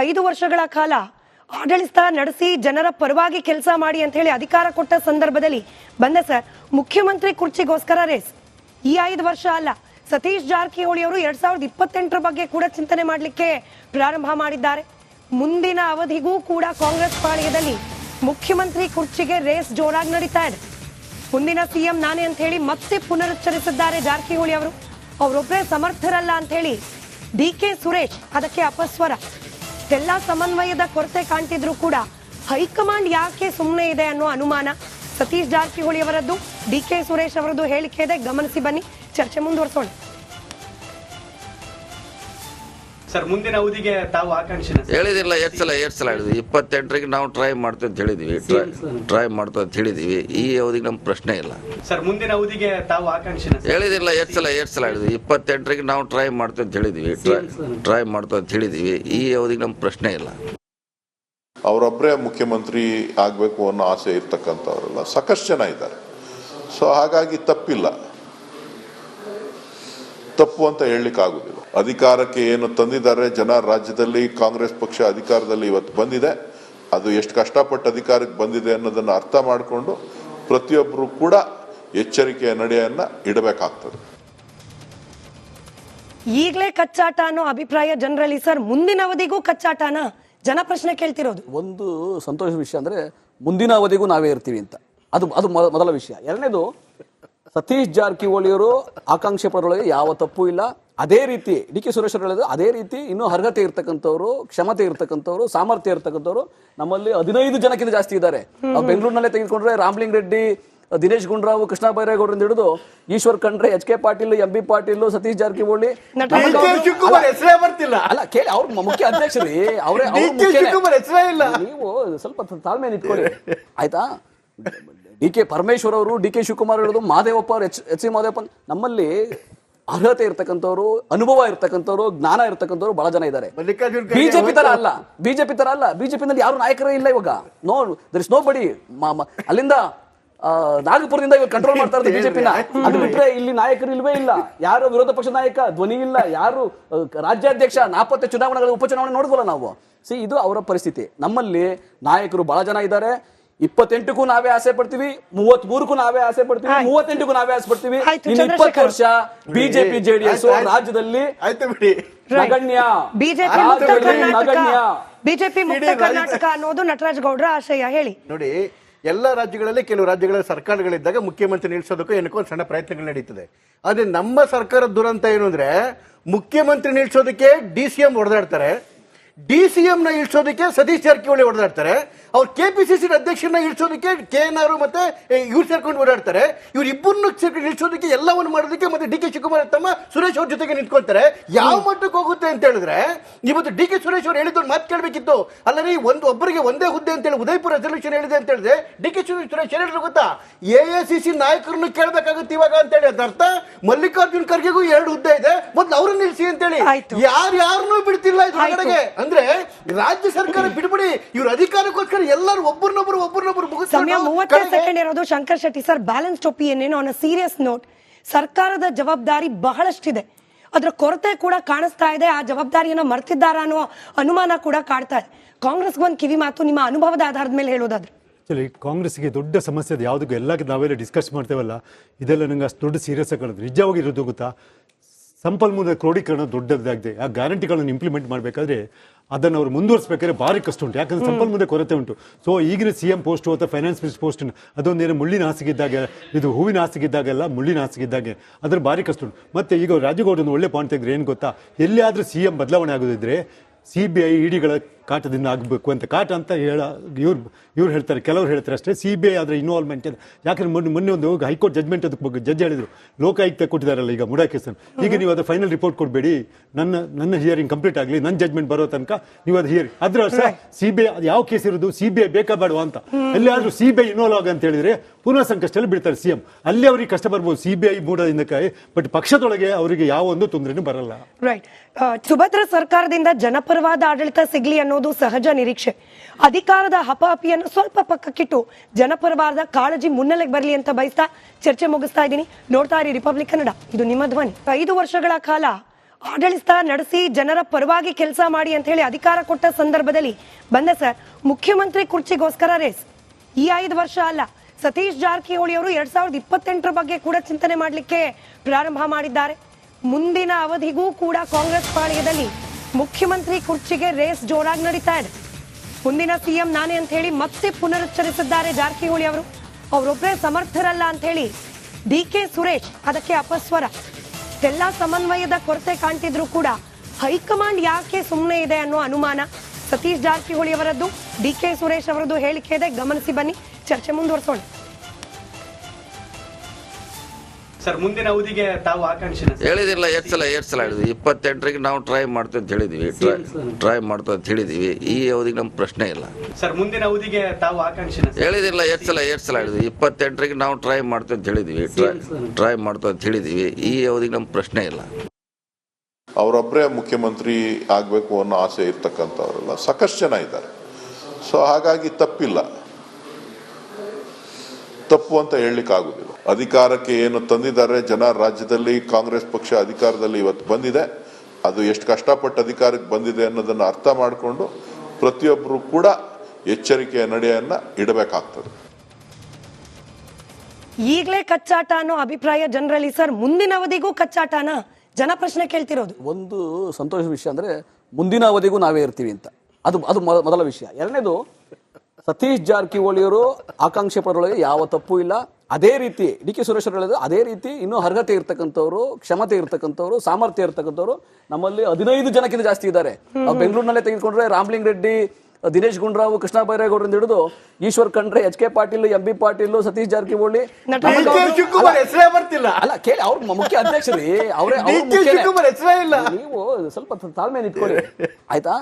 ಐದು ವರ್ಷಗಳ ಕಾಲ ಆಡಳಿತ ನಡೆಸಿ ಜನರ ಪರವಾಗಿ ಕೆಲಸ ಮಾಡಿ ಅಂತ ಹೇಳಿ ಅಧಿಕಾರ ಕೊಟ್ಟ ಸಂದರ್ಭದಲ್ಲಿ ಬಂದ ಸರ್. ಮುಖ್ಯಮಂತ್ರಿ ಕುರ್ಚಿಗೋಸ್ಕರ ರೇಸ್ ಈ ಐದು ವರ್ಷ ಅಲ್ಲ. ಸತೀಶ್ ಜಾರಕಿಹೊಳಿ ಅವರು ಎರಡ್ ಸಾವಿರದ ಇಪ್ಪತ್ತೆಂಟರ ಬಗ್ಗೆ ಕೂಡ ಚಿಂತನೆ ಮಾಡಲಿಕ್ಕೆ ಪ್ರಾರಂಭ ಮಾಡಿದ್ದಾರೆ. ಮುಂದಿನ ಅವಧಿಗೂ ಕೂಡ ಕಾಂಗ್ರೆಸ್ ಪಾಳ್ಯದಲ್ಲಿ ಮುಖ್ಯಮಂತ್ರಿ ಕುರ್ಚಿಗೆ ರೇಸ್ ಜೋರಾಗಿ ನಡೀತಾ ಇದೆ. ಮುಂದಿನ ಸಿಎಂ ನಾನೇ ಅಂತ ಹೇಳಿ ಮತ್ತೆ ಪುನರುಚ್ಚರಿಸಿದ್ದಾರೆ ಜಾರಕಿಹೊಳಿ ಅವರು. ಅವರೊಬ್ಬರೇ ಸಮರ್ಥರಲ್ಲ ಅಂತ ಹೇಳಿ ಡಿ ಕೆ ಸುರೇಶ್ ಅದಕ್ಕೆ ಅಪಸ್ವರ. ಎಲ್ಲ ಸಮನ್ವಯದ ಕೊರತೆ ಕಾಣ್ತಿದ್ರು ಕೂಡ. ಹೈಕಮಾಂಡ್ ಯಾಕೆ ಸುಮ್ಮನೆ ಇದೆ ಅನ್ನೋ ಅನುಮಾನ. ಸತೀಶ್ ಜಾರಕಿಹೊಳಿ ಅವರದ್ದು, ಡಿ ಕೆ ಸುರೇಶ್ ಅವರದ್ದು ಹೇಳಿಕೆ ಇದೆ ಗಮನಿಸಿ ಬನ್ನಿ. ಚರ್ಚೆ ಮುಂದುವರಿಸೋಣ. ಸರ್ ಮುಂದಿನ ಅವಧಿಗೆ ತಾವು? ಹೇಳಿದಿಲ್ಲ ಎಷ್ಟು ಸಲ ಎಷ್ಟು ಸಲ ಹೇಳಿದ್ವಿ? ಇಪ್ಪತ್ತೆಂಟರಿಗೆ ನಾವು ಟ್ರೈ ಮಾಡ್ತೇವೆ ಅಂತ ಹೇಳಿದ್ವಿ. ಟ್ರೈ ಟ್ರೈ ಮಾಡ್ತೀವಿ ಅಂತ ಹೇಳಿದ್ವಿ. ಈ ಅವಧಿಗೆ ನಮ್ಮ ಪ್ರಶ್ನೆ ಇಲ್ಲ. ಸರ್ ಮುಂದಿನ ಅವಧಿಗೆ ತಾವು ಆಕಾಂಕ್ಷೆ? ಹೇಳಿದಿಲ್ಲ ಎಷ್ಟು ಸಲ ಎಷ್ಟು ಸಲ ಹೇಳಿದ್ವಿ? ಇಪ್ಪತ್ತೆಂಟರಿಗೆ ನಾವು ಟ್ರೈ ಮಾಡ್ತೇವೆ ಅಂತ ಹೇಳಿದ್ವಿ. ಟ್ರೈ ಟ್ರೈ ಮಾಡ್ತೀವಿ ಅಂತ ಹೇಳಿದ್ವಿ. ಈ ಅವಧಿಗೆ ನಮ್ಮ ಪ್ರಶ್ನೆ ಇಲ್ಲ. ಅವರೊಬ್ಬರೇ ಮುಖ್ಯಮಂತ್ರಿ ಆಗಬೇಕು ಅನ್ನೋ ಆಸೆ ಇರ್ತಕ್ಕಂಥವರೆಲ್ಲ ಸಾಕಷ್ಟು ಜನ ಇದ್ದಾರೆ. ಸೊ ಹಾಗಾಗಿ ತಪ್ಪಿಲ್ಲ. ತಪ್ಪು ಅಂತ ಹೇಳಲಿಕ್ಕಾಗುದಿಲ್ಲ. ಅಧಿಕಾರಕ್ಕೆ ಏನು ತಂದಿದ್ದಾರೆ ಜನ ರಾಜ್ಯದಲ್ಲಿ ಕಾಂಗ್ರೆಸ್ ಪಕ್ಷ ಅಧಿಕಾರದಲ್ಲಿ ಇವತ್ತು ಬಂದಿದೆ. ಅದು ಎಷ್ಟು ಕಷ್ಟಪಟ್ಟು ಅಧಿಕಾರಕ್ಕೆ ಬಂದಿದೆ ಅನ್ನೋದನ್ನು ಅರ್ಥ ಮಾಡಿಕೊಂಡು ಪ್ರತಿಯೊಬ್ಬರು ಕೂಡ ಎಚ್ಚರಿಕೆಯ ನಡೆಯನ್ನ ಇಡಬೇಕಾಗ್ತದೆ. ಈಗಲೇ ಕಚ್ಚಾಟ ಅನ್ನೋ ಅಭಿಪ್ರಾಯ ಜನರಲ್ಲಿ ಸರ್. ಮುಂದಿನ ಅವಧಿಗೂ ಕಚ್ಚಾಟನ? ಜನ ಪ್ರಶ್ನೆ ಕೇಳ್ತಿರೋದು. ಒಂದು ಸಂತೋಷ ವಿಷಯ ಅಂದ್ರೆ ಮುಂದಿನ ಅವಧಿಗೂ ನಾವೇ ಇರ್ತೀವಿ ಅಂತ. ಅದು ಅದು ಮೊದ- ಮೊದಲ ವಿಷಯ. ಎರಡನೇದು ಸತೀಶ್ ಜಾರಕಿಹೊಳಿಯವರು ಆಕಾಂಕ್ಷೆ ಪಡೋಳಗೆ ಯಾವ ತಪ್ಪು ಇಲ್ಲ. ಅದೇ ರೀತಿ ಡಿ ಕೆ ಸುರೇಶ್ ಅವರು ಹೇಳಿದ್ರು ಅದೇ ರೀತಿ ಇನ್ನೂ ಅರ್ಹತೆ ಇರ್ತಕ್ಕಂಥವ್ರು ಕ್ಷಮತೆ ಇರ್ತಕ್ಕಂಥವ್ರು ಸಾಮರ್ಥ್ಯ ಇರ್ತಕ್ಕಂಥವ್ರು ನಮ್ಮಲ್ಲಿ ಹದಿನೈದು ಜನಕ್ಕಿಂತ ಜಾಸ್ತಿ ಇದ್ದಾರೆ. ಬೆಂಗಳೂರಿನಲ್ಲೇ ತೆಗೆದುಕೊಂಡ್ರೆ ರಾಮ್ಲಿಂಗ್ ರೆಡ್ಡಿ ದಿನೇಶ್ ಗುಂಡ್ರಾವ್ ಕೃಷ್ಣ ಬೈರೇಗೌಡರಿಂದ ಹಿಡಿದು Eshwar Khandre H K Patil M B Patil Satish Jarkiholi ಬರ್ತಿಲ್ಲ. ಅಲ್ಲ ಕೇಳಿ ಅವ್ರ ಮುಖ್ಯ ಅಧ್ಯಕ್ಷರಿ ಅವರೇ ನೀವು ಸ್ವಲ್ಪ ತಾಳ್ಮೆ ಇಟ್ಕೊಳ್ಳಿ ಆಯ್ತಾ? ಡಿ ಕೆ ಪರಮೇಶ್ವರ್ ಅವರು ಡಿ ಕೆ ಶಿವಕುಮಾರ್ ಹೇಳೋದು ಮಾದೇವಪ್ಪ ಅವರು ಎಚ್ ಎಚ್ ಸಿ ಮಾದೇವಪ್ಪ ನಮ್ಮಲ್ಲಿ ಅರ್ಹತೆ ಇರ್ತಕ್ಕಂಥವ್ರು ಅನುಭವ ಇರ್ತಕ್ಕಂಥವ್ರು ಜ್ಞಾನ ಇರ್ತಕ್ಕಂಥವ್ರು ಬಹಳ ಜನ ಇದ್ದಾರೆ. ಬಿಜೆಪಿ ತರ ಅಲ್ಲ ಬಿಜೆಪಿ ತರ ಅಲ್ಲ. ಬಿಜೆಪಿನಲ್ಲಿ ಯಾರು ನಾಯಕರೇ ಇಲ್ಲ ಇವಾಗ. ನೋ ದರ್ ಇಸ್ ನೋ ಬಡಿ ಅಲ್ಲಿಂದ ನಾಗಪುರದಿಂದ ಇವಾಗ ಕಂಟ್ರೋಲ್ ಮಾಡ್ತಾ ಇರೋದು ಬಿಜೆಪಿನ. ಅದು ಬಿಟ್ರೆ ಇಲ್ಲಿ ನಾಯಕರು ಇಲ್ವೇ ಇಲ್ಲ. ಯಾರು ವಿರೋಧ ಪಕ್ಷ ನಾಯಕ? ಧ್ವನಿ ಇಲ್ಲ. ಯಾರು ರಾಜ್ಯಾಧ್ಯಕ್ಷ? ನಾಪತ್ತೆ ಚುನಾವಣೆಗಳ ಉಪಚುನಾವಣೆ ನೋಡಿದ್ವಲ್ಲ ನಾವು. ಸಿ ಇದು ಅವರ ಪರಿಸ್ಥಿತಿ. ನಮ್ಮಲ್ಲಿ ನಾಯಕರು ಬಹಳ ಜನ ಇದ್ದಾರೆ. ಇಪ್ಪತ್ತೆಂಟಕ್ಕೂ ನಾವೇ ಆಸೆ ಪಡ್ತೀವಿ ಮೂವತ್ ಮೂರಕ್ಕೂ ನಾವೇ ಆಸೆ ಪಡ್ತೀವಿ. ಮೂವತ್ತೆಂಟಕ್ಕೂ ನಾವೇ ಆಸೆ ಪಡ್ತೀವಿ. ಇಪ್ಪತ್ತು ವರ್ಷ ಬಿಜೆಪಿ ಜೆಡಿಎಸ್. ರಾಜ್ಯದಲ್ಲಿ ಆಯ್ತು ಬಿಡಿ. ನಗಣ್ಯ ಬಿಜೆಪಿ ಮುಕ್ತ ಕರ್ನಾಟಕ. ನಗಣ್ಯ. ಬಿಜೆಪಿ ಮುಕ್ತ ಕರ್ನಾಟಕ ಅನ್ನೋದು ನಟರಾಜ್ ಗೌಡ್ರ ಆಶಯ ಹೇಳಿ. ನೋಡಿ ಎಲ್ಲ ರಾಜ್ಯಗಳಲ್ಲಿ ಕೆಲವು ರಾಜ್ಯಗಳ ಸರ್ಕಾರಗಳಿದ್ದಾಗ ಮುಖ್ಯಮಂತ್ರಿ ನಿಲ್ಸೋದಕ್ಕೂ ಏನಕ್ಕೂ ಒಂದು ಸಣ್ಣ ಪ್ರಯತ್ನಗಳು ನಡೀತದೆ. ಆದ್ರೆ ನಮ್ಮ ಸರ್ಕಾರದ ದುರಂತ ಏನು ಅಂದ್ರೆ ಮುಖ್ಯಮಂತ್ರಿ ನಿಲ್ಲಿಸೋದಕ್ಕೆ ಡಿ ಸಿ ಎಂ ಹೊಡೆದಾಡ್ತಾರೆ ಡಿ ಸಿ ಎಂನ ನ ಇಳಿಸೋದಕ್ಕೆ ಸತೀಶ್ ಜಾರಕಿಹೊಳಿ ಓಡಾಡ್ತಾರೆ. ಅವ್ರು ಕೆ ಪಿ ಸಿ ಸಿ ಅಧ್ಯಕ್ಷರನ್ನ ಇಳಿಸೋದಕ್ಕೆ ಕೆ ಎನ್ ಆರ್ ಮತ್ತೆ ಇವ್ರು ಸೇರ್ಕೊಂಡು ಓಡಾಡ್ತಾರೆ. ಇವ್ರು ಇಬ್ಬರನ್ನು ಸೇರ್ಕೊಂಡು ಇಳಿಸೋದಕ್ಕೆ ಎಲ್ಲವನ್ನು ಮಾಡೋದಕ್ಕೆ ಮತ್ತೆ ಡಿ ಕೆ ಶಿವಕುಮಾರ್ ತಮ್ಮ ಸುರೇಶ್ ಅವ್ರ ಜೊತೆಗೆ ನಿಂತ್ಕೊಳ್ತಾರೆ. ಯಾವ ಮಟ್ಟಕ್ಕೆ ಹೋಗುತ್ತೆ ಅಂತ ಹೇಳಿದ್ರೆ ಇವತ್ತು ಡಿ ಕೆ ಸುರೇಶ್ ಅವ್ರು ಹೇಳಿದ್ರು ಮಾತು ಕೇಳಬೇಕಿತ್ತು. ಅಲ್ಲರಿ ಒಂದು ಒಬ್ಬರಿಗೆ ಒಂದೇ ಹುದ್ದೆ ಅಂತ ಹೇಳಿ ಉದಯಪುರ ರೆಸಲ್ಯೂಷನ್ ಹೇಳಿದೆ ಅಂತ ಹೇಳಿದ್ರೆ ಡಿ ಕೆ ಸುರೇಶ್ ಹೇಳಿದ್ರು ಗೊತ್ತಾ? ಎ ಎ ಸಿ ಸಿ ನಾಯಕರನ್ನು ಕೇಳಬೇಕಾಗುತ್ತೆ ಇವಾಗ ಅಂತ ಹೇಳಿ. ಅದರ್ಥ ಮಲ್ಲಿಕಾರ್ಜುನ್ ಖರ್ಗೆಗೂ ಎರಡು ಹುದ್ದೆ ಇದೆ. ಮೊದಲು ಅವರನ್ನು ನಿಲ್ಲಿಸಿ ಅಂತ ಹೇಳಿ. ಆಯ್ತು. ಯಾರು ಯಾರನ್ನೂ ಬಿಡ್ತಿಲ್ಲ ಇದ್ರೊಳಗಡೆಗೆ ಅಂದ್ರೆ ರಾಜ್ಯ ಸರ್ಕಾರ ಬಿಡ್ಬಿಡಿ ಇವ್ರ ಅಧಿಕಾರಕ್ಕೋಸ್ಕರ ಎಲ್ಲರೂ ಒಬ್ಬರನ್ನೊಬ್ರು ಒಬ್ಬರನ್ನೊಬ್ರು ಸಮಯ ಮೂವತ್ತೈದು ಸೆಕೆಂಡ್ ಇರೋದು ಶಂಕರ್ ಶೆಟ್ಟಿ. ಸರ್ ಬ್ಯಾಲೆನ್ಸ್ ಟೊಪಿ ಆನ್ ಅನ್ನೋ ಸೀರಿಯಸ್ ನೋಟ್ ಸರ್ಕಾರದ ಜವಾಬ್ದಾರಿ ಬಹಳಷ್ಟಿದೆ. ಅದರ ಕೊರತೆ ಕೂಡ ಕಾಣಿಸ್ತಾ ಇದೆ ಆ ಜವಾಬ್ದಾರಿಯನ್ನ ಮರ್ತಿದ್ದಾರ ಅನ್ನೋ ಅನುಮಾನ ಕೂಡ ಕಾಡ್ತಾ ಇದೆ. ಕಾಂಗ್ರೆಸ್ ಒಂದು ಕಿವಿ ಮಾತು ನಿಮ್ಮ ಅನುಭವದ ಆಧಾರದ ಮೇಲೆ ಹೇಳೋದಾದ್ರೆ. ಆಕ್ಚುಲಿ ಕಾಂಗ್ರೆಸ್ಗೆ ದೊಡ್ಡ ಸಮಸ್ಯೆ ಅದು ಯಾವುದಕ್ಕೂ ಎಲ್ಲಕ್ಕೆ ನಾವೆಲ್ಲ ಡಿಸ್ಕಸ್ ಮಾಡ್ತೇವಲ್ಲ ಇದೆಲ್ಲ ನಂಗೆ ಅಷ್ಟು ದೊಡ್ಡ ಸೀರಿಯಸ್ ಆಗಿ ಕಾಣುತ್ತೆ. ನಿಜವಾಗಿ ಇರೋದು ಗೊತ್ತಾ? ಸಂಪನ್ಮೂಲ ಕ್ರೋಢೀಕರಣ ದೊಡ್ಡದಾಗಿದೆ. ಆ ಗ್ಯಾರಂಟಿಗಳನ್ನು ಇಂಪ್ಲಿಮೆಂಟ್ ಮಾಡಬೇಕಾದ್ರೆ ಅದನ್ನು ಅವರು ಮುಂದುವರಿಸಬೇಕಾದ್ರೆ ಭಾರಿ ಕಷ್ಟ ಉಂಟು. ಯಾಕಂದ್ರೆ ಸಂಪನ್ಮೂಲ ಕೊರತೆ ಉಂಟು. ಸೊ ಈಗಿನ ಸಿ ಎಂ ಪೋಸ್ಟು ಅಥವಾ ಫೈನಾನ್ಸ್ ಮಿನಿಸ್ಟರ್ ಪೋಸ್ಟ್ ಅದೊಂದೇನು ಮುಳ್ಳಿನ ಹಾಸಿಗಿದ್ದಾಗ ಇದು ಹೂವಿನ ಹಾಸಿಗಿದ್ದಾಗೆಲ್ಲ ಮುಳ್ಳಿನ ಹಾಸಿಗಿದ್ದಾಗೆ ಅದ್ರ ಭಾರಿ ಕಷ್ಟ ಉಂಟು. ಮತ್ತೆ ಈಗ ರಾಜಗೌಡನ ಒಳ್ಳೆ ಪಾಯಿಂಟ್ ತೆಗೆದ್ರೆ ಏನು ಗೊತ್ತಾ? ಎಲ್ಲಿಯಾದರೂ ಸಿ ಎಂ ಬದಲಾವಣೆ ಆಗೋದಿದ್ರೆ ಸಿ ಬಿ ಐ ಇಡಿಗಳ ಕಾಟದಿಂದ ಆಗಬೇಕು ಅಂತ. ಕಾಟ ಅಂತ ಹೇಳ ಇವ್ರು ಇವ್ರು ಹೇಳ್ತಾರೆ ಕೆಲವರು ಹೇಳ್ತಾರೆ ಅಷ್ಟೇ. ಸಿ ಬಿ ಐ ಅದರ ಇನ್ವಾಲ್ವ್ಮೆಂಟ್ ಯಾಕಂದ್ರೆ ಮೊನ್ನೆ ಮೊನ್ನೆ ಒಂದು ಹೈಕೋರ್ಟ್ ಜಜ್ಮೆಂಟ್ ಅದಕ್ಕೆ ಬಗ್ಗೆ ಜಡ್ಜ್ ಹೇಳಿದ್ರು. ಲೋಕಾಯುಕ್ತ ಕೊಟ್ಟಿದ್ದಾರಲ್ಲ ಈಗ ಮುಡಾ ಕೇಸನ್ನು ಈಗ ನೀವು ಅದು ಫೈನಲ್ ರಿಪೋರ್ಟ್ ಕೊಡಬೇಡಿ. ನನ್ನ ನನ್ನ ಹಿಯರಿಂಗ್ ಕಂಪ್ಲೀಟ್ ಆಗಲಿ ನನ್ನ ಜಜ್ಮೆಂಟ್ ಬರೋ ತನಕ ನೀವು ಅದು ಹಿಯರಿಂಗ್ ಅದ್ರ ಅರ್ಥ ಸಿ ಬಿ ಐ ಅದು ಯಾವ ಕೇಸ್ ಇರೋದು? ಸಿ ಬಿ ಐ ಬೇಕಾ ಬೇಡವಾ ಅಂತ. ಎಲ್ಲಿಯಾದ್ರೂ ಸಿ ಬಿ ಐ ಇನ್ವಾಲ್ವ್ ಆಗ ಅಂತ ಹೇಳಿದ್ರೆ ಪುನಃ ಸಂಕಷ್ಟದಲ್ಲಿ ಬಿಡ್ತಾರೆ ಸಿ ಎಂ ಅಲ್ಲಿ ಅವರಿಗೆ ಕಷ್ಟ ಬರ್ಬೋದು. ಸಿ ಬಿ ಐ ಮೂಡದಿಂದ ಬಟ್ ಪಕ್ಷದೊಳಗೆ ಅವರಿಗೆ ಯಾವ ಒಂದು ತೊಂದರೆನೂ ಬರಲ್ಲ. ರೈಟ್ ಸುಭದ್ರ ಸರ್ಕಾರದಿಂದ ಜನಪರವಾದ ಆಡಳಿತ ಸಿಗ್ಲಿ ಅನ್ನೋದು ಸಹಜ ನಿರೀಕ್ಷೆ. ಅಧಿಕಾರದ ಹಪಾಪಿಯನ್ನು ಸ್ವಲ್ಪ ಪಕ್ಕಕ್ಕಿಟ್ಟು ಜನಪರವಾದ ಕಾಳಜಿ ಮುನ್ನೆಲೆಗೆ ಬರಲಿ ಅಂತ ಬಯಸ್ತಾ ಚರ್ಚೆ ಮುಗಿಸ್ತಾ ಇದ್ದೀನಿ. ನೋಡ್ತಾ ಇರಿ ರಿಪಬ್ಲಿಕ್ ಕನ್ನಡ ಇದು ನಿಮ್ಮ ಧ್ವನಿ. ಐದು ವರ್ಷಗಳ ಕಾಲ ಆಡಳಿತ ನಡೆಸಿ ಜನರ ಪರವಾಗಿ ಕೆಲಸ ಮಾಡಿ ಅಂತ ಹೇಳಿ ಅಧಿಕಾರ ಕೊಟ್ಟ ಸಂದರ್ಭದಲ್ಲಿ ಬಂದ ಸರ್ ಮುಖ್ಯಮಂತ್ರಿ ಕುರ್ಚಿಗೋಸ್ಕರ ರೇಸ್. ಈ ಐದು ವರ್ಷ ಅಲ್ಲ, ಸತೀಶ್ ಜಾರಕಿಹೊಳಿ ಅವರು ಎರಡ್ ಸಾವಿರದ ಇಪ್ಪತ್ತೆಂಟರ ಬಗ್ಗೆ ಕೂಡ ಚಿಂತನೆ ಮಾಡಲಿಕ್ಕೆ ಪ್ರಾರಂಭ ಮಾಡಿದ್ದಾರೆ. ಮುಂದಿನ ಅವಧಿಗೂ ಕೂಡ ಕಾಂಗ್ರೆಸ್ ಪಾಳ್ಯದಲ್ಲಿ ಮುಖ್ಯಮಂತ್ರಿ ಕುರ್ಚಿಗೆ ರೇಸ್ ಜೋರಾಗಿ ನಡೀತಾ ಇದೆ. ಮುಂದಿನ ಸಿಎಂ ನಾನೇ ಅಂತ ಹೇಳಿ ಮತ್ತೆ ಪುನರುಚ್ಚರಿಸಿದ್ದಾರೆ ಜಾರಕಿಹೊಳಿ ಅವರು. ಅವರೊಬ್ಬರೇ ಸಮರ್ಥರಲ್ಲ ಅಂತ ಹೇಳಿ ಡಿ ಕೆ ಸುರೇಶ್ ಅದಕ್ಕೆ ಅಪಸ್ವರ. ಎಲ್ಲ ಸಮನ್ವಯದ ಕೊರತೆ ಕಾಣ್ತಿದ್ರು ಕೂಡ ಹೈಕಮಾಂಡ್ ಯಾಕೆ ಸುಮ್ಮನೆ ಇದೆ ಅನ್ನೋ ಅನುಮಾನ. ಸತೀಶ್ ಜಾರಕಿಹೊಳಿ ಅವರದ್ದು, ಡಿ ಕೆ ಸುರೇಶ್ ಅವರದ್ದು ಹೇಳಿಕೆ ಇದೆ ಗಮನಿಸಿ ಬನ್ನಿ. ಚರ್ಚೆ ಮುಂದುವರ್ಸೋಣ. ಸರ್ ಮುಂದಿನ ಅವಧಿಗೆ ತಾವು ಆಕಾಂಕ್ಷಿನ ಸರ್. ಹೇಳಿದಿಲ್ಲ ಎಷ್ಟು ಸಲ ಎಷ್ಟು ಸಲ ಹೇಳಿದ್ವಿ. ಇಪ್ಪತ್ತೆಂಟರಿಗೆ ನಾವು ಟ್ರೈ ಮಾಡ್ತೇವೆ ಅಂತ ಹೇಳಿದ್ವಿ. ಟ್ರೈ ಟ್ರೈ ಮಾಡ್ತೀವಿ ಅಂತ ಹೇಳಿದ್ವಿ. ಈ ಅವಧಿಗೆ ನಮ್ಮ ಪ್ರಶ್ನೆ ಇಲ್ಲ. ಸರ್ ಮುಂದಿನ ಅವಧಿಗೆ ತಾವು ಆಕಾಂಕ್ಷಿನ ಹೇಳಿದಿಲ್ಲ ಎಷ್ಟು ಸಲ ಎಷ್ಟು ಸಲ ಹೇಳಿದ್ವಿ. ಇಪ್ಪತ್ತೆಂಟರಿಗೆ ನಾವು ಟ್ರೈ ಮಾಡ್ತೇವೆ ಅಂತ ಹೇಳಿದ್ವಿ. ಟ್ರೈ ಟ್ರೈ ಮಾಡ್ತೀವಿ ಅಂತ ಹೇಳಿದ್ವಿ. ಈ ಅವಧಿಗೆ ನಮ್ಮ ಪ್ರಶ್ನೆ ಇಲ್ಲ. ಅವರೊಬ್ಬರೇ ಮುಖ್ಯಮಂತ್ರಿ ಆಗಬೇಕು ಅನ್ನೋ ಆಸೆ ಇರ್ತಕ್ಕಂಥವರೆಲ್ಲ ಸಾಕಷ್ಟು ಜನ ಇದ್ದಾರೆ. ಸೊ ಹಾಗಾಗಿ ತಪ್ಪಿಲ್ಲ. ತಪ್ಪು ಅಂತ ಹೇಳಲಿಕ್ಕೆ ಆಗುದಿಲ್ಲ ಅಧಿಕಾರಕ್ಕೆ ಏನು ತಂದಿದ್ದಾರೆ ಜನ ರಾಜ್ಯದಲ್ಲಿ ಕಾಂಗ್ರೆಸ್ ಪಕ್ಷ ಅಧಿಕಾರದಲ್ಲಿ ಇವತ್ತು ಬಂದಿದೆ. ಅದು ಎಷ್ಟು ಕಷ್ಟಪಟ್ಟು ಅಧಿಕಾರಕ್ಕೆ ಬಂದಿದೆ ಅನ್ನೋದನ್ನು ಅರ್ಥ ಮಾಡಿಕೊಂಡು ಪ್ರತಿಯೊಬ್ಬರು ಕೂಡ ಎಚ್ಚರಿಕೆಯ ನಡೆಯನ್ನು ಇಡಬೇಕಾಗ್ತದೆ. ಈಗಲೇ ಕಚ್ಚಾಟ ಅನ್ನೋ ಅಭಿಪ್ರಾಯ ಜನರಲ್ಲಿ ಸರ್ ಮುಂದಿನ ಅವಧಿಗೂ ಕಚ್ಚಾಟನ? ಜನ ಪ್ರಶ್ನೆ ಕೇಳ್ತಿರೋದು. ಒಂದು ಸಂತೋಷದ ವಿಷಯ ಅಂದರೆ ಮುಂದಿನ ಅವಧಿಗೂ ನಾವೇ ಇರ್ತೀವಿ ಅಂತ. ಅದು ಅದು ಮೊದ- ಮೊದಲ ವಿಷಯ. ಎರಡನೇದು ಸತೀಶ್ ಜಾರಕಿಹೊಳಿಯವರು ಆಕಾಂಕ್ಷೆ ಪಡೋಳಗೆ ಯಾವ ತಪ್ಪು ಇಲ್ಲ. ಅದೇ ರೀತಿ ಡಿ ಕೆ ಸುರೇಶ್ ಅವರು ಹೇಳಿದ್ರು ಅದೇ ರೀತಿ ಇನ್ನೂ ಅರ್ಹತೆ ಇರ್ತಕ್ಕಂಥವ್ರು ಕ್ಷಮತೆ ಇರ್ತಕ್ಕಂಥವ್ರು ಸಾಮರ್ಥ್ಯ ಇರ್ತಕ್ಕಂಥವ್ರು ನಮ್ಮಲ್ಲಿ ಹದಿನೈದು ಜನಕ್ಕಿಂತ ಜಾಸ್ತಿ ಇದ್ದಾರೆ. ನಾವು ಬೆಂಗಳೂರಿನಲ್ಲೇ ತೆಗೆದುಕೊಂಡ್ರೆ ರಾಮ್ಲಿಂಗ್ ರೆಡ್ಡಿ ದಿನೇಶ್ ಗುಂಡ್ರಾವ್ ಕೃಷ್ಣ ಬೈರೇಗೌಡರಿಂದ ಹಿಡಿದು Eshwar Khandre H K Patil M B Patil Satish Jarkiholi ಅಲ್ಲ ಕೇಳಿ ಅವ್ರ ಮುಖ್ಯ ಅಧ್ಯಕ್ಷರಿ ಅವರೇ ನೀವು ಸ್ವಲ್ಪ ತಾಳ್ಮೆ ನಿಂತ್ಕೊಳ್ಳಿ. ಆಯ್ತಾ?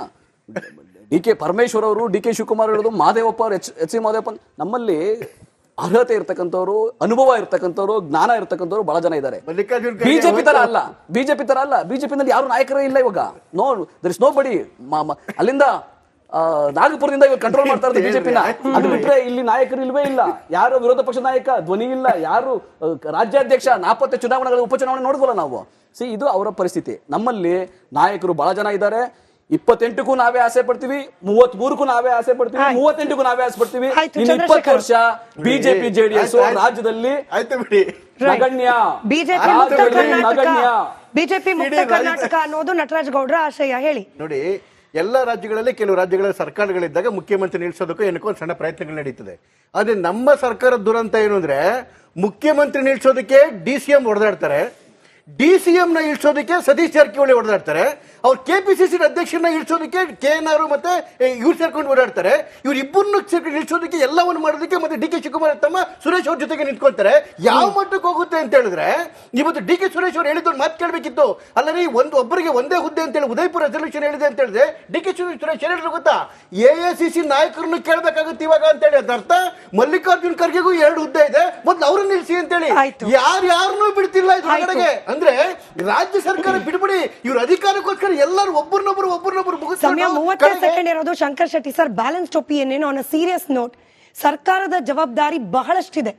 ಡಿ ಕೆ ಪರಮೇಶ್ವರ್ ಅವರು ಡಿ ಕೆ ಶಿವಕುಮಾರ್ ಹೇಳೋದು ಮಾದೇವಪ್ಪ ಅವರು ಎಚ್ ಎಚ್ ಸಿ ಮಾದೇವಪ್ಪ ನಮ್ಮಲ್ಲಿ ಅರ್ಹತೆ ಇರ್ತಕ್ಕಂಥವ್ರು ಅನುಭವ ಇರ್ತಕ್ಕಂಥವ್ರು ಜ್ಞಾನ ಇರ್ತಕ್ಕಂಥವ್ರು ಬಹಳ ಜನ ಇದ್ದಾರೆ. ಬಿಜೆಪಿ ತರ ಅಲ್ಲ ಬಿಜೆಪಿ ತರ ಅಲ್ಲ. ಬಿಜೆಪಿ ನಲ್ಲಿ ಯಾರು ನಾಯಕರೇ ಇಲ್ಲ ಇವಾಗ. ನೋ ದರ್ ಇಸ್ ನೋ ಬಡಿ ಅಲ್ಲಿಂದ ನಾಗಪುರದಿಂದ ಇವಾಗ ಕಂಟ್ರೋಲ್ ಮಾಡ್ತಾ ಇರೋದು ಬಿಜೆಪಿನ. ಅದು ಬಿಟ್ರೆ ಇಲ್ಲಿ ನಾಯಕರು ಇಲ್ವೇ ಇಲ್ಲ. ಯಾರು ವಿರೋಧ ಪಕ್ಷ ನಾಯಕ? ಧ್ವನಿ ಇಲ್ಲ. ಯಾರು ರಾಜ್ಯಾಧ್ಯಕ್ಷ ನಾಪತ್ತೆ ಚುನಾವಣೆಗಳ ಉಪಚುನಾವಣೆ ನೋಡಿದ್ವಲ್ಲ ನಾವು. ಸಿ ಇದು ಅವರ ಪರಿಸ್ಥಿತಿ. ನಮ್ಮಲ್ಲಿ ನಾಯಕರು ಬಹಳ ಜನ ಇದ್ದಾರೆ. ಇಪ್ಪತ್ತೆಂಟಕ್ಕೂ ನಾವೇ ಆಸೆ ಪಡ್ತೀವಿ ಮೂವತ್ ಮೂರಕ್ಕೂ ನಾವೇ ಆಸೆ ಪಡ್ತೀವಿ. ಮೂವತ್ತೆಂಟಕ್ಕೂ ನಾವೇ ಆಸೆ ಪಡ್ತೀವಿ. ಇಪ್ಪತ್ತು. ವರ್ಷ ಬಿಜೆಪಿ ಜೆಡಿಎಸ್. ರಾಜ್ಯದಲ್ಲಿ ಆಯ್ತು ಬಿಡಿ. ನಗಣ್ಯ. ಬಿಜೆಪಿ ನಗಣ್ಯ. ಬಿಜೆಪಿ ಮುಕ್ತ ಕರ್ನಾಟಕ ಅನ್ನೋದು ನಟರಾಜ್ ಗೌಡ್ರ ಆಶಯ ಹೇಳಿ. ನೋಡಿ ಎಲ್ಲ ರಾಜ್ಯಗಳಲ್ಲಿ ಕೆಲವು ರಾಜ್ಯಗಳಲ್ಲಿ ಸರ್ಕಾರಗಳಿದ್ದಾಗ ಮುಖ್ಯಮಂತ್ರಿ ನಿಲ್ಲಿಸೋದಕ್ಕೂ ಏನಕ್ಕೂ ಒಂದು ಸಣ್ಣ ಪ್ರಯತ್ನಗಳು ನಡೀತದೆ. ಆದ್ರೆ ನಮ್ಮ ಸರ್ಕಾರದ ದುರಂತ ಏನು ಅಂದ್ರೆ ಮುಖ್ಯಮಂತ್ರಿ ನಿಲ್ಲಿಸೋದಕ್ಕೆ ಡಿ ಸಿ ಎಂ ಹೊಡೆದಾಡ್ತಾರೆ ಡಿ ಸಿ ಎಂನ ಇಳಿಸೋದಕ್ಕೆ ಸತೀಶ್ ಜಾರಕಿಹೊಳಿ ಓಡಾಡ್ತಾರೆ. ಅವ್ರು ಕೆ ಪಿ ಸಿ ಸಿ ಅಧ್ಯಕ್ಷರನ್ನ ಇಳಿಸೋದಕ್ಕೆ ಕೆ ಎನ್ ಆರ್ ಮತ್ತೆ ಇವ್ರು ಸೇರ್ಕೊಂಡು ಓಡಾಡ್ತಾರೆ. ಇವ್ರು ಇಬ್ಬರನ್ನು ಸೇರ್ಕೊಂಡು ಇಳಿಸೋದಕ್ಕೆ ಎಲ್ಲವನ್ನು ಮಾಡೋದಕ್ಕೆ ಮತ್ತೆ ಡಿ ಕೆ ಶಿವಕುಮಾರ್ ತಮ್ಮ ಸುರೇಶ್ ಅವ್ರ ಜೊತೆಗೆ ನಿಂತ್ಕೊಳ್ತಾರೆ. ಯಾವ ಮಟ್ಟಕ್ಕೆ ಹೋಗುತ್ತೆ ಅಂತ ಹೇಳಿದ್ರೆ ಇವತ್ತು ಡಿ ಕೆ ಸುರೇಶ್ ಅವ್ರು ಹೇಳಿದ್ರು ಮಾತು ಕೇಳಬೇಕಿತ್ತು. ಅಲ್ಲ ರೀ ಒಂದು ಒಬ್ಬರಿಗೆ ಒಂದೇ ಹುದ್ದೆ ಅಂತ ಹೇಳಿ ಉದಯಪುರ ರೆಸಲ್ಯೂಷನ್ ಹೇಳಿದೆ ಅಂತ ಹೇಳಿದ್ರೆ ಡಿ ಕೆ ಸುರೇಶ್ ಹೇಳಿದ್ರು ಗೊತ್ತಾ? ಎ ಎ ಸಿ ಸಿ ನಾಯಕರನ್ನು ಕೇಳಬೇಕಾಗುತ್ತೆ ಇವಾಗ ಅಂತ ಹೇಳಿ. ಅದರ್ಥ ಮಲ್ಲಿಕಾರ್ಜುನ್ ಖರ್ಗೆಗೂ ಎರಡು ಹುದ್ದೆ ಇದೆ. ಮೊದಲು ಅವರನ್ನು ನಿಲ್ಲಿಸಿ ಅಂತ ಹೇಳಿ. ಆಯ್ತು. ಯಾರು ಯಾರನ್ನೂ ಬಿಡ್ತಿಲ್ಲ ಇದ್ರ ಅಂದ್ರೆ ರಾಜ್ಯ ಸರ್ಕಾರ ಬಿಡ್ಬಿಡಿ ಇವ್ರ ಅಧಿಕಾರಕ್ಕೋಸ್ಕರ ಎಲ್ಲರೂ ಒಬ್ಬರನ್ನೊಬ್ಬರು ಒಬ್ಬರನ್ನೊಬ್ರು ಸಮಯ ಮೂವತ್ತೇ ಸೆಕೆಂಡ್ ಇರೋದು Shankar Shetty. Sir balance opinion ಏನೇನು ಆನ್ ಸೀರಿಯಸ್ ನೋಟ್ ಸರ್ಕಾರದ ಜವಾಬ್ದಾರಿ ಬಹಳಷ್ಟಿದೆ.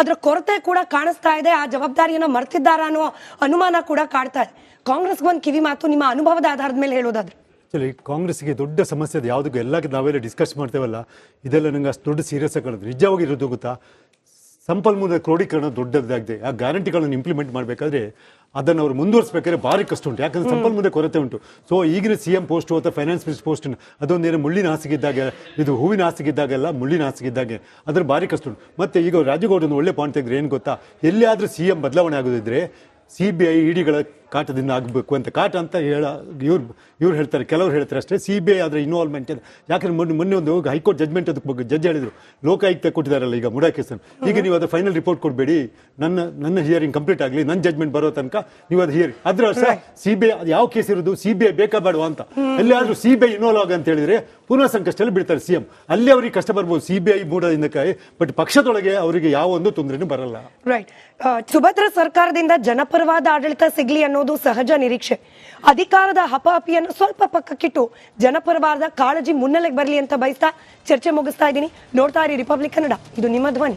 ಅದರ ಕೊರತೆ ಕೂಡ ಕಾಣಿಸ್ತಾ ಇದೆ. ಆ ಜವಾಬ್ದಾರಿಯನ್ನು ಮರ್ತಿದ್ದಾರ ಅನ್ನೋ ಅನುಮಾನ ಕೂಡ ಕಾಡ್ತಾ ಇದೆ. ಕಾಂಗ್ರೆಸ್ಗೆ ಒಂದು ಕಿವಿ ಮಾತು ನಿಮ್ಮ ಅನುಭವದ ಆಧಾರದ ಮೇಲೆ ಹೇಳೋದಾದ್ರೆ. ಆಕ್ಚುಲಿ ಕಾಂಗ್ರೆಸ್ಗೆ ದೊಡ್ಡ ಸಮಸ್ಯೆ ಅದು ಯಾವುದಕ್ಕೂ ಎಲ್ಲಕ್ಕೆ ನಾವೆಲ್ಲ ಡಿಸ್ಕಸ್ ಮಾಡ್ತೇವಲ್ಲ. ಇದೆಲ್ಲ ನಂಗೆ ಅಷ್ಟು ದೊಡ್ಡ ಸೀರಿಯಸ್ ಆಗಿ ಕಾಣುತ್ತೆ. ನಿಜವಾಗಿ ಇರೋದು ಗೊತ್ತಾ? ಸಂಪನ್ಮೂಲ ಕ್ರೋಢೀಕರಣ ದೊಡ್ಡದಾಗಿದೆ. ಆ ಗ್ಯಾರಂಟಿಗಳನ್ನು ಇಂಪ್ಲಿಮೆಂಟ್ ಮಾಡಬೇಕಾದ್ರೆ ಅದನ್ನು ಅವರು ಮುಂದುವರಿಸಬೇಕಾದ್ರೆ ಭಾರಿ ಕಷ್ಟ ಉಂಟು. ಯಾಕಂದ್ರೆ ಸಂಪನ್ಮೂಲ ಕೊರತೆ ಉಂಟು. ಸೊ ಈಗಿನ ಸಿ ಎಂ ಪೋಸ್ಟು ಅಥವಾ ಫೈನಾನ್ಸ್ ಮಿನಿಸ್ಟರ್ ಪೋಸ್ಟ್ ಅದೊಂದೇನು ಮುಳ್ಳಿನ ಹಾಸಿಗಿದ್ದಾಗ ಇದು ಹೂವಿನ ಹಾಸಿಗಿದ್ದಾಗೆಲ್ಲ ಮುಳ್ಳಿನ ಹಾಸಿಗಿದ್ದಾಗೆ ಅದ್ರ ಭಾರಿ ಕಷ್ಟ ಉಂಟು. ಮತ್ತೆ ಈಗ ರಾಜಗೌಡ ಒಂದು ಒಳ್ಳೆ ಪಾಯಿಂಟ್ ತೆಗೆದ್ರೆ ಏನು ಗೊತ್ತಾ? ಎಲ್ಲಿಯಾದ್ರೂ ಸಿ ಎಂ ಬದಲಾವಣೆ ಆಗೋದಿದ್ರೆ ಸಿ ಬಿ ಐ ಇಡಿಗಳ ಕಾಟದಿಂದ ಆಗಬೇಕು ಅಂತ. ಕಾಟ ಅಂತ ಹೇಳ ಇವ್ರು ಇವ್ರು ಹೇಳ್ತಾರೆ ಕೆಲವರು ಹೇಳ್ತಾರೆ ಅಷ್ಟೇ. ಸಿ ಬಿ ಐ ಅದರ ಇನ್ವಾಲ್ವ್ಮೆಂಟ್ ಯಾಕಂದ್ರೆ ಮೊನ್ನೆ ಮೊನ್ನೆ ಒಂದು ಹೈಕೋರ್ಟ್ ಜಜ್ಮೆಂಟ್ ಅದಕ್ಕೆ ಬಗ್ಗೆ ಜಡ್ಜ್ ಹೇಳಿದ್ರು. ಲೋಕಾಯುಕ್ತ ಕೊಟ್ಟಿದ್ದಾರಲ್ಲ ಈಗ ಮುಡಾ ಕೇಸನ್ ಈಗ ನೀವು ಅದು ಫೈನಲ್ ರಿಪೋರ್ಟ್ ಕೊಡಬೇಡಿ. ನನ್ನ ನನ್ನ ಹಿಯರಿಂಗ್ ಕಂಪ್ಲೀಟ್ ಆಗಲಿ ನನ್ನ ಜಜ್ಮೆಂಟ್ ಬರೋ ತನಕ ನೀವು ಅದು ಹಿಯರಿಂಗ್ ಅದ್ರ ಸಿ ಬಿ ಐ ಯಾವ ಕೇಸ್ ಇರೋದು ಸಿ ಬಿ ಐ ಬೇಕಾ ಬೇಡವಾ ಅಂತ. ಎಲ್ಲಿಯಾದ್ರೂ ಸಿ ಬಿ ಐ ಇನ್ವಾಲ್ವ್ ಆಗ ಅಂತ ಹೇಳಿದ್ರೆ ಪುನಃ ಸಂಕಷ್ಟದಲ್ಲಿ ಬಿಡ್ತಾರೆ ಸಿ ಎಂ ಅಲ್ಲಿ ಅವರಿಗೆ ಕಷ್ಟ ಬರ್ಬೋದು ಸಿ ಬಿ ಐ ಮೂಡದಿಂದ ಬಟ್ ಪಕ್ಷದೊಳಗೆ ಅವರಿಗೆ ಯಾವ ಒಂದು ತೊಂದರೆನೂ ಬರಲ್ಲ. ರೈಟ್ ಸುಭದ್ರ ಸರ್ಕಾರದಿಂದ ಜನಪರವಾದ ಆಡಳಿತ ಸಿಗ್ಲಿ ಅನ್ನೋದು ಸಹಜ ನಿರೀಕ್ಷೆ. ಅಧಿಕಾರದ ಹಪಾಪಿಯನ್ನು ಸ್ವಲ್ಪ ಪಕ್ಕಕ್ಕಿಟ್ಟು ಜನಪರವಾದ ಕಾಳಜಿ ಮುನ್ನೆಲೆಗೆ ಬರಲಿ ಅಂತ ಬಯಸ್ತಾ ಚರ್ಚೆ ಮುಗಿಸ್ತಾ ಇದ್ದೀನಿ. ನೋಡ್ತಾ ಇರಿ ರಿಪಬ್ಲಿಕ್ ಕನ್ನಡ. ಇದು ನಿಮ್ಮ ಧ್ವನಿ.